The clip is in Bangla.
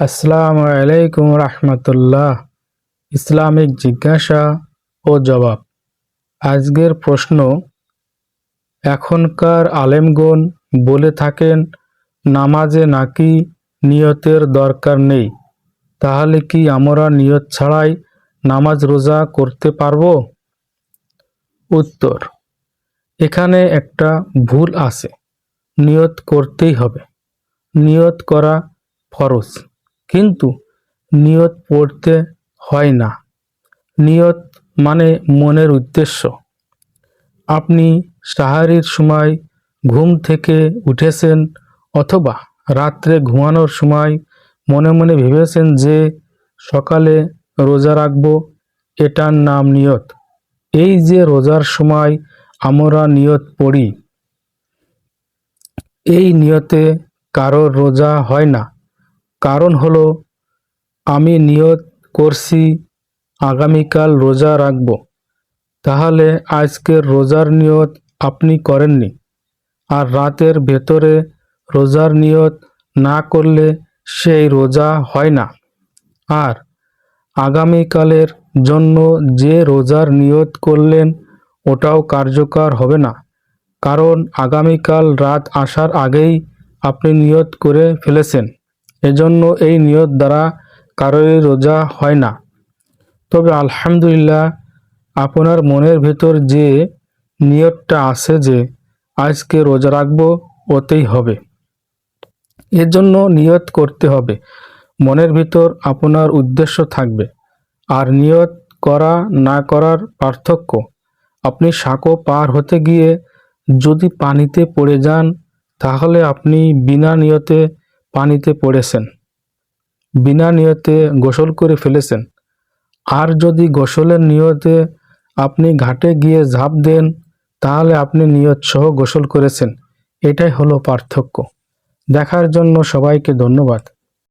আসসালামু আলাইকুম রহমতুল্লাহ। ইসলামিক জিজ্ঞাসা ও জবাব। আজকের প্রশ্ন, এখনকার আলেমগণ বলে থাকেন, নামাজে নাকি নিয়তের দরকার নেই? তাহলে কি আমরা নিয়ত ছাড়াই নামাজ রোজা করতে পারব? উত্তর, এখানে একটা ভুল আছে। নিয়ত করতেই হবে। নিয়ত করা ফরজ। কিন্তু নিয়ত পড়তে হয় না। নিয়ত মানে মনের উদ্দেশ্য। আপনি সাহারির সময় ঘুম থেকে উঠেছেন অথবা রাত্রে ঘুমানোর সময় মনে মনে ভেবেছেন যে সকালে রোজা রাখব, এটার নাম নিয়ত। এই যে রোজার সময় আমরা নিয়ত পড়ি, এই নিয়তে কারোর রোজা হয় না। কারণ হলো, আমি নিয়ত করছি, আগামীকাল রোজা রাখব। তাহলে আজকের রোজার নিয়ত আপনি করেননি। আর রাতের ভেতরে রোজার নিয়ত না করলে সেই রোজা হয় না। আর আগামীকালের জন্য যে রোজার নিয়ত করলেন, ওটাও কার্যকর হবে না। কারণ আগামীকাল রাত আসার আগেই আপনি নিয়ত করে ফেলেছেন। এজন্য এই নিয়ত দ্বারা কারোরই রোজা হয় না। তবে আলহামদুলিল্লাহ, আপনার মনের ভেতর যে নিয়তটা আছে যে আজকে রোজা রাখব, ওতেই হবে। এর জন্য নিয়ত করতে হবে। মনের ভিতর আপনার উদ্দেশ্য থাকবে। আর নিয়ত করা, না করার পার্থক্য। আপনি সাঁকো পার হতে গিয়ে যদি পানিতে পড়ে যান, তাহলে আপনি বিনা নিয়তে পানিতে পড়েছেন। বিনা নিয়তে গোসল করে ফেলেছেন। আর যদি গোসলের নিয়তে আপনি ঘাটে গিয়ে ঝাঁপ দেন, তাহলে আপনি নিয়ত সহ গোসল করেছেন। এটাই হলো পার্থক্য। দেখার জন্য সবাইকে ধন্যবাদ।